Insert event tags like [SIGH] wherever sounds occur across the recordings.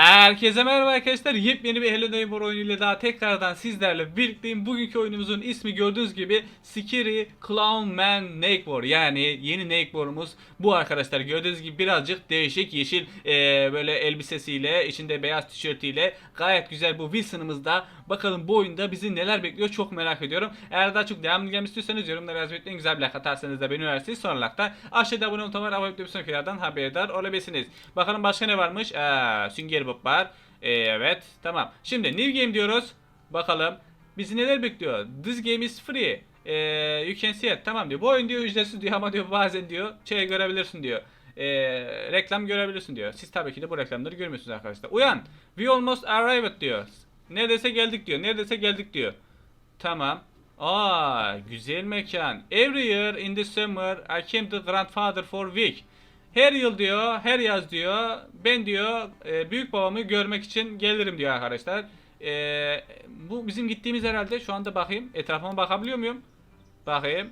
Herkese merhaba arkadaşlar. Yepyeni bir Hello Neighbor oyunuyla daha tekrardan sizlerle birlikteyim. Bugünkü oyunumuzun ismi gördüğünüz gibi Scary Clown Man Neighbor. Yani yeni Neighbor'umuz bu arkadaşlar. Gördüğünüz gibi birazcık değişik yeşil eee, böyle elbisesiyle, içinde beyaz tişörtüyle gayet güzel bu Wilson'ımızda. Bakalım bu oyunda bizi neler bekliyor çok merak ediyorum. Eğer daha çok devamlı gelmek istiyorsanız yorumlara yazmayı unutmayın. Güzel bir like atarsanız da beni önersiniz. Son olarak da aşağıda abone olmayı unutmayın. Abone olmayı sonrakilerden haberdar olabilirsiniz. Bakalım başka ne varmış? Aa, Sünger Bob var. Ee, evet tamam. Şimdi new game diyoruz. Bakalım. Bizi neler bekliyor? This game is free. Ee, you can see it. Tamam diyor. Bu oyun diyor ücretsiz diyor ama diyor bazen diyor şey görebilirsin diyor. Ee, reklam görebilirsin diyor. Siz tabii ki de bu reklamları görmüyorsunuz arkadaşlar. Uyan. We almost arrived diyor. Neredeyse geldik diyor. Neredeyse geldik diyor. Tamam. Aa, güzel mekan. Every year in the summer I came to grandfather for week. Her yıl diyor, her yaz diyor, ben diyor e, büyük babamı görmek için gelirim diyor arkadaşlar. E, bu bizim gittiğimiz herhalde. Şu anda bakayım. Etrafıma bakabiliyor muyum? Bakayım.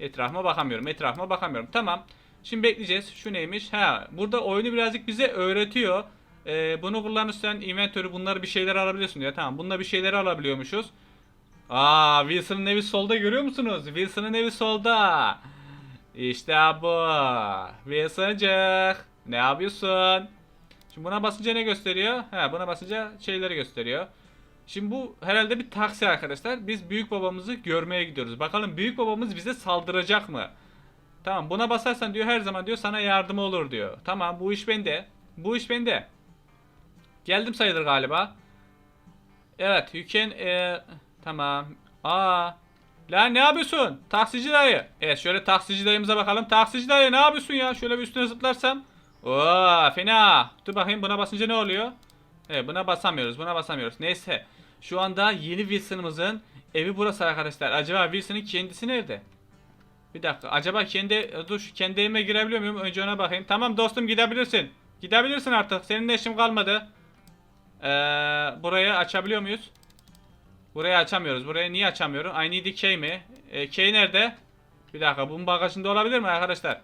Etrafıma bakamıyorum. Etrafıma bakamıyorum. Tamam. Şimdi bekleyeceğiz. Şu neymiş? Ha, burada oyunu birazcık bize öğretiyor. E, bunu kullanırsan inventörü bunları bir şeyler alabiliyorsun diyor. Tamam. Bununla bir şeyler alabiliyormuşuz. Aa, Wilson'ın evi solda görüyor musunuz? Wilson'ın evi solda. İşte bu. Wilson'cık. Ne yapıyorsun? Şimdi buna basınca ne gösteriyor? He, buna basınca şeyleri gösteriyor. Şimdi bu herhalde bir taksi arkadaşlar. Biz büyük babamızı görmeye gidiyoruz. Bakalım büyük babamız bize saldıracak mı? Tamam buna basarsan diyor her zaman diyor sana yardım olur diyor. Tamam bu iş bende. Bu iş bende. Geldim sayılır galiba. Evet you can e, tamam. Aa. Lan ne yapıyorsun? Taksici dayı. Evet şöyle taksici dayımıza bakalım. Taksici dayı ne yapıyorsun ya? Şöyle bir üstüne zıplarsam. Oo fena. Dur bakayım buna basınca ne oluyor? Evet buna basamıyoruz. Buna basamıyoruz. Neyse. Şu anda yeni Wilson'ımızın evi burası arkadaşlar. Acaba Wilson'ın kendisi nerede? Bir dakika. Acaba kendi dur şu kendi evime girebiliyor muyum? Önce ona bakayım. Tamam dostum gidebilirsin. Gidebilirsin artık. Seninle işim kalmadı. Ee, burayı açabiliyor muyuz? Burayı açamıyoruz. Burayı niye açamıyorum? I need key mi? E, key nerede? Bir dakika. Bunun bagajında olabilir mi arkadaşlar?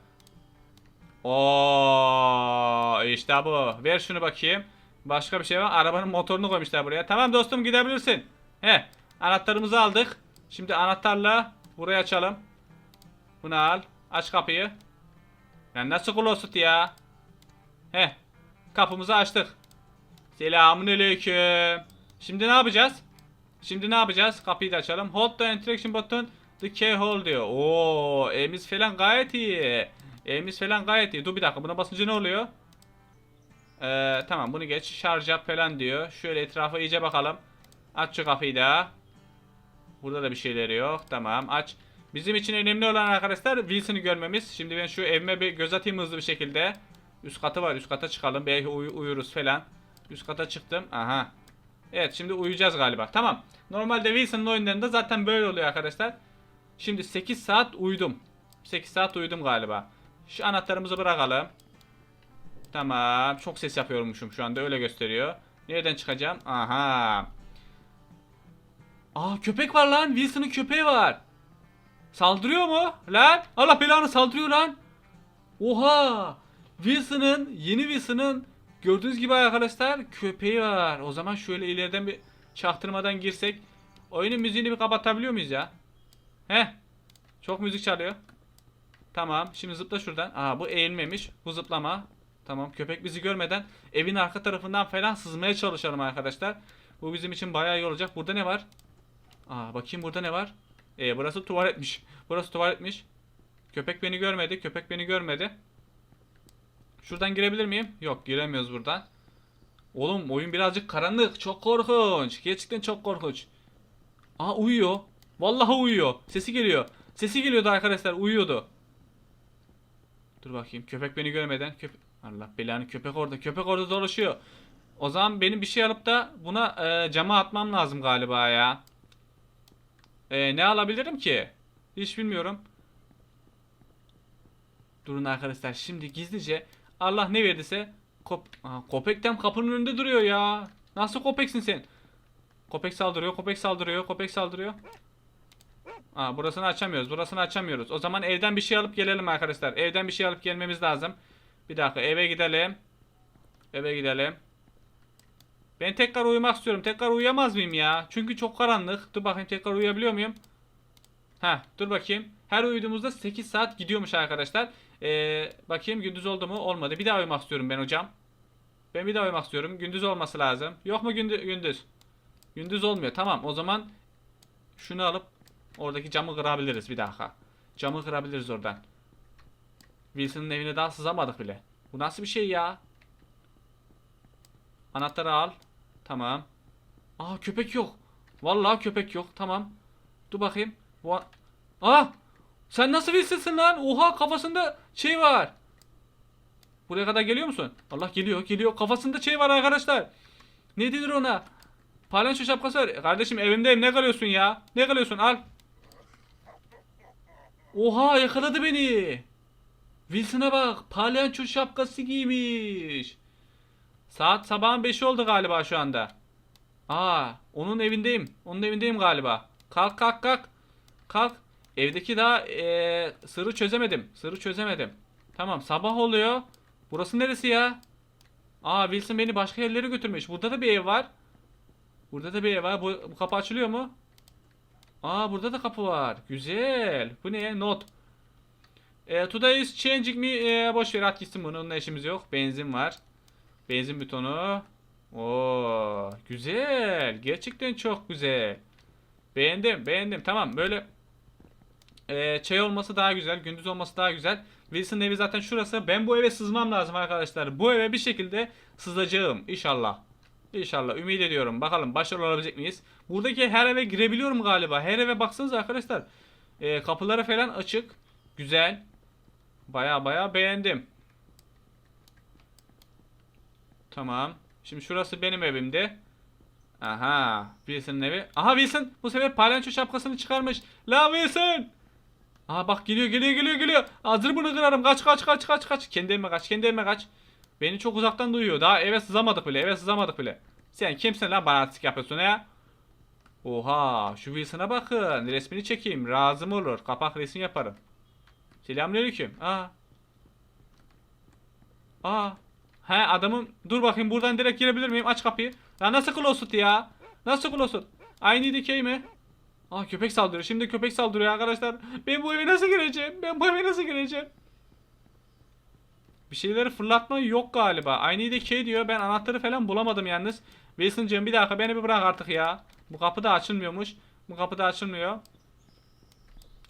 Oo, işte bu. Ver şunu bakayım. Başka bir şey var. Arabanın motorunu koymuşlar buraya. Tamam dostum gidebilirsin. He. Anahtarımızı aldık. Şimdi anahtarla burayı açalım. Bunu al. Aç kapıyı. Ya nasıl closet ya? He. Kapımızı açtık. Selamünaleyküm. Şimdi ne yapacağız? Şimdi ne yapacağız? Kapıyı da açalım. Hold the interaction button. The key hole diyor. Oo, elimiz falan gayet iyi. Elimiz falan gayet iyi. Dur bir dakika buna basınca ne oluyor? Ee, tamam bunu geç. Şarj yap falan diyor. Şöyle etrafa iyice bakalım. Aç şu kapıyı da. Burada da bir şeyleri yok. Tamam aç. Bizim için önemli olan arkadaşlar Wilson'ı görmemiz. Şimdi ben şu evime bir göz atayım hızlı bir şekilde. Üst katı var. Üst kata çıkalım. Belki uy- uyuruz falan. Üst kata çıktım. Aha. Evet şimdi uyuyacağız galiba. Tamam. Normalde Wilson'ın oyunlarında zaten böyle oluyor arkadaşlar. Şimdi 8 saat uyudum. 8 saat uyudum galiba. Şu anahtarımızı bırakalım. Tamam. Çok ses yapıyormuşum şu anda öyle gösteriyor. Nereden çıkacağım? Aha. Aa köpek var lan. Wilson'ın köpeği var. Saldırıyor mu? Lan. Allah belanı saldırıyor lan. Oha. Wilson'ın yeni Wilson'ın gördüğünüz gibi arkadaşlar köpeği var. O zaman şöyle ileriden bir çaktırmadan girsek. Oyunun müziğini bir kapatabiliyor muyuz ya? Heh. Çok müzik çalıyor. Tamam. Şimdi zıpla şuradan. Aa bu eğilmemiş. Bu zıplama. Tamam. Köpek bizi görmeden evin arka tarafından falan sızmaya çalışalım arkadaşlar. Bu bizim için bayağı iyi olacak. Burada ne var? Aa bakayım burada ne var? Ee, burası tuvaletmiş. Burası tuvaletmiş. Köpek beni görmedi. Köpek beni görmedi. Şuradan girebilir miyim? Yok giremiyoruz buradan. Oğlum oyun birazcık karanlık. Çok korkunç. Gerçekten çok korkunç. Aa uyuyor. Vallahi uyuyor. Sesi geliyor. Sesi geliyordu arkadaşlar. Uyuyordu. Dur bakayım. Köpek beni görmeden. Köpek... Allah belanı köpek orada. Köpek orada dolaşıyor. O zaman benim bir şey alıp da buna e, cama atmam lazım galiba ya. E, ne alabilirim ki? Hiç bilmiyorum. Durun arkadaşlar. Şimdi gizlice Allah ne verdiyse kop Aha, köpekten kapının önünde duruyor ya. Nasıl köpeksin sen? Köpek saldırıyor, köpek saldırıyor, köpek saldırıyor. Aa, burasını açamıyoruz. Burasını açamıyoruz. O zaman evden bir şey alıp gelelim arkadaşlar. Evden bir şey alıp gelmemiz lazım. Bir dakika eve gidelim. Eve gidelim. Ben tekrar uyumak istiyorum. Tekrar uyuyamaz mıyım ya? Çünkü çok karanlık. Dur bakayım tekrar uyuyabiliyor muyum? Ha, dur bakayım. Her uyuduğumuzda 8 saat gidiyormuş arkadaşlar. Ee, bakayım gündüz oldu mu? Olmadı. Bir daha uyumak istiyorum ben hocam. Ben bir daha uyumak istiyorum. Gündüz olması lazım. Yok mu gündüz? Gündüz. Gündüz olmuyor. Tamam o zaman şunu alıp oradaki camı kırabiliriz bir dakika. Camı kırabiliriz oradan. Wilson'ın evine daha sızamadık bile. Bu nasıl bir şey ya? Anahtarı al. Tamam. Aa köpek yok. Vallahi köpek yok. Tamam. Dur bakayım. Bu Aa! Sen nasıl Wilson'sın lan? Oha kafasında şey var. Buraya kadar geliyor musun? Allah geliyor geliyor. Kafasında şey var arkadaşlar. Ne denir ona? Palyaço şapkası var. Kardeşim evimdeyim ne kalıyorsun ya? Ne kalıyorsun al. Oha yakaladı beni. Wilson'a bak. Palyaço şapkası giymiş. Saat sabahın 5'i oldu galiba şu anda. Aa, onun evindeyim. Onun evindeyim galiba. Kalk kalk kalk. Kalk. Evdeki daha eee, sırrı çözemedim. Sırrı çözemedim. Tamam sabah oluyor. Burası neresi ya? Aa Wilson beni başka yerlere götürmüş. Burada da bir ev var. Burada da bir ev var. Bu, bu kapı açılıyor mu? Aa burada da kapı var. Güzel. Bu ne? Not. E, today is changing me. E, boş ver at gitsin bunu. Onunla işimiz yok. Benzin var. Benzin butonu. Oo, güzel. Gerçekten çok güzel. Beğendim, beğendim. Tamam, böyle e, şey olması daha güzel, gündüz olması daha güzel. Wilson'ın evi zaten şurası. Ben bu eve sızmam lazım arkadaşlar. Bu eve bir şekilde sızacağım inşallah. İnşallah ümit ediyorum. Bakalım başarılı olabilecek miyiz? Buradaki her eve girebiliyorum galiba. Her eve baksanıza arkadaşlar. E, kapıları falan açık. Güzel. Baya baya beğendim. Tamam. Şimdi şurası benim evimdi. Aha. Wilson'ın evi. Aha Wilson bu sefer palyaço şapkasını çıkarmış. La Wilson. Aha bak geliyor geliyor geliyor geliyor. Hazır bunu kırarım. Kaç kaç kaç kaç kaç. Kendi evime kaç kendi evime kaç. Beni çok uzaktan duyuyor. Daha eve sızamadık bile. Eve sızamadık bile. Sen kimsin lan bana artistik yapıyorsun ya? Oha şu Wilson'a bakın. Resmini çekeyim. Razım olur. Kapak resim yaparım. Selamünaleyküm. Aa. Aa. He adamın dur bakayım buradan direkt girebilir miyim? Aç kapıyı. Ya nasıl closet ya? Nasıl closet? Aynı dikey mi? Aa köpek saldırıyor. Şimdi köpek saldırıyor arkadaşlar. Ben bu eve nasıl gireceğim? Ben bu eve nasıl gireceğim? Bir şeyleri fırlatma yok galiba. Aynı dikey diyor. Ben anahtarı falan bulamadım yalnız. Wilson'cığım bir dakika beni bir bırak artık ya. Bu kapı da açılmıyormuş. Bu kapı da açılmıyor.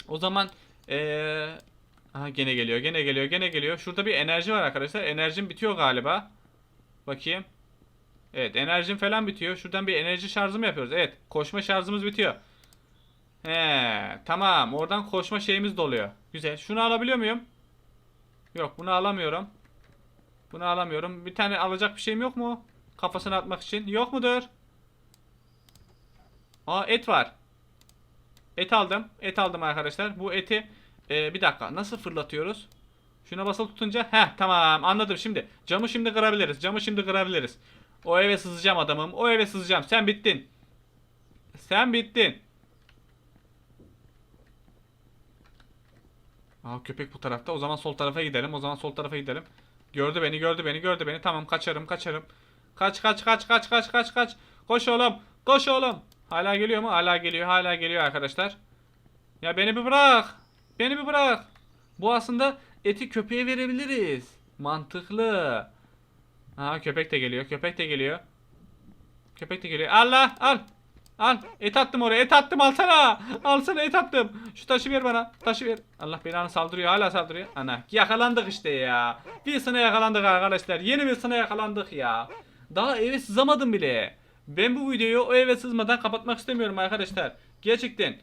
O zaman eee Aha gene geliyor, gene geliyor, gene geliyor. Şurada bir enerji var arkadaşlar. Enerjim bitiyor galiba. Bakayım. Evet, enerjim falan bitiyor. Şuradan bir enerji şarjımı yapıyoruz. Evet, koşma şarjımız bitiyor. He, tamam. Oradan koşma şeyimiz doluyor. Güzel. Şunu alabiliyor muyum? Yok, bunu alamıyorum. Bunu alamıyorum. Bir tane alacak bir şeyim yok mu? Kafasına atmak için. Yok mudur? Aa, et var. Et aldım. Et aldım arkadaşlar. Bu eti ee, bir dakika nasıl fırlatıyoruz? Şuna basılı tutunca heh tamam anladım şimdi. Camı şimdi kırabiliriz. Camı şimdi kırabiliriz. O eve sızacağım adamım. O eve sızacağım. Sen bittin. Sen bittin. Aa köpek bu tarafta. O zaman sol tarafa gidelim. O zaman sol tarafa gidelim. Gördü beni, gördü beni, gördü beni. Tamam kaçarım, kaçarım. Kaç kaç kaç kaç kaç kaç kaç. Koş oğlum. Koş oğlum. Hala geliyor mu? Hala geliyor. Hala geliyor arkadaşlar. Ya beni bir bırak. Beni bir bırak. Bu aslında eti köpeğe verebiliriz. Mantıklı. Aha köpek de geliyor. Köpek de geliyor. Köpek de geliyor. Allah al. Al. Et attım oraya. Et attım alsana. Alsana et attım. Şu taşı ver bana. Taşı ver. Allah belanı saldırıyor. Hala saldırıyor. Ana. Yakalandık işte ya. Bir sene yakalandık arkadaşlar. Yeni bir sene yakalandık ya. Daha eve sızamadım bile. Ben bu videoyu o eve sızmadan kapatmak istemiyorum arkadaşlar. Gerçekten.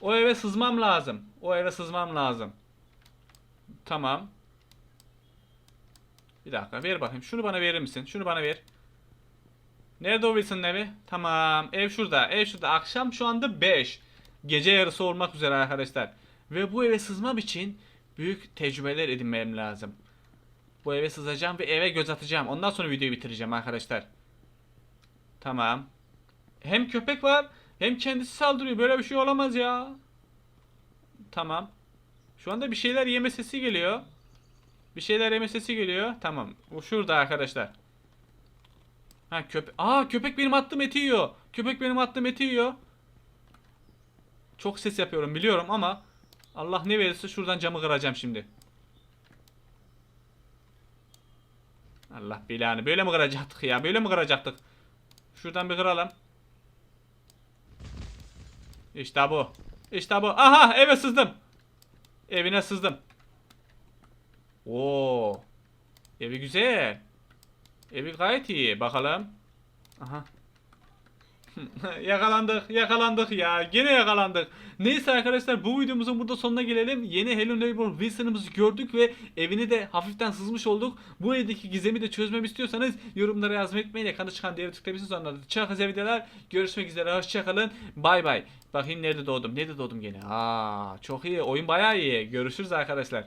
O eve sızmam lazım. O eve sızmam lazım. Tamam. Bir dakika ver bakayım. Şunu bana verir misin? Şunu bana ver. Nerede o Wilson'ın evi? Tamam. Ev şurada. Ev şurada. Akşam şu anda 5. Gece yarısı olmak üzere arkadaşlar. Ve bu eve sızmam için büyük tecrübeler edinmem lazım. Bu eve sızacağım ve eve göz atacağım. Ondan sonra videoyu bitireceğim arkadaşlar. Tamam. Hem köpek var hem kendisi saldırıyor. Böyle bir şey olamaz ya. Tamam. Şu anda bir şeyler yeme sesi geliyor. Bir şeyler yeme sesi geliyor. Tamam. Bu şurada arkadaşlar. Ha köpek. Aa köpek benim attığım eti yiyor. Köpek benim attığım eti yiyor. Çok ses yapıyorum biliyorum ama Allah ne verirse şuradan camı kıracağım şimdi. Allah belanı. Böyle mi kıracaktık ya? Böyle mi kıracaktık? Şuradan bir kıralım. İşte bu. İşte bu. Aha eve sızdım. Evine sızdım. Oo. Evi güzel. Evi gayet iyi. Bakalım. Aha. [LAUGHS] yakalandık, yakalandık ya. Gene yakalandık. Neyse arkadaşlar bu videomuzun burada sonuna gelelim. Yeni Hello Neighbor Wilson'ımızı gördük ve evini de hafiften sızmış olduk. Bu evdeki gizemi de çözmemi istiyorsanız yorumlara yazmayı unutmayın. Ekranda çıkan diğer tıklayabilirsiniz. Sonra da çok güzel videolar. Görüşmek üzere. Hoşçakalın. Bay bay. Bakayım nerede doğdum. Nerede doğdum gene. Aa, çok iyi. Oyun bayağı iyi. Görüşürüz arkadaşlar.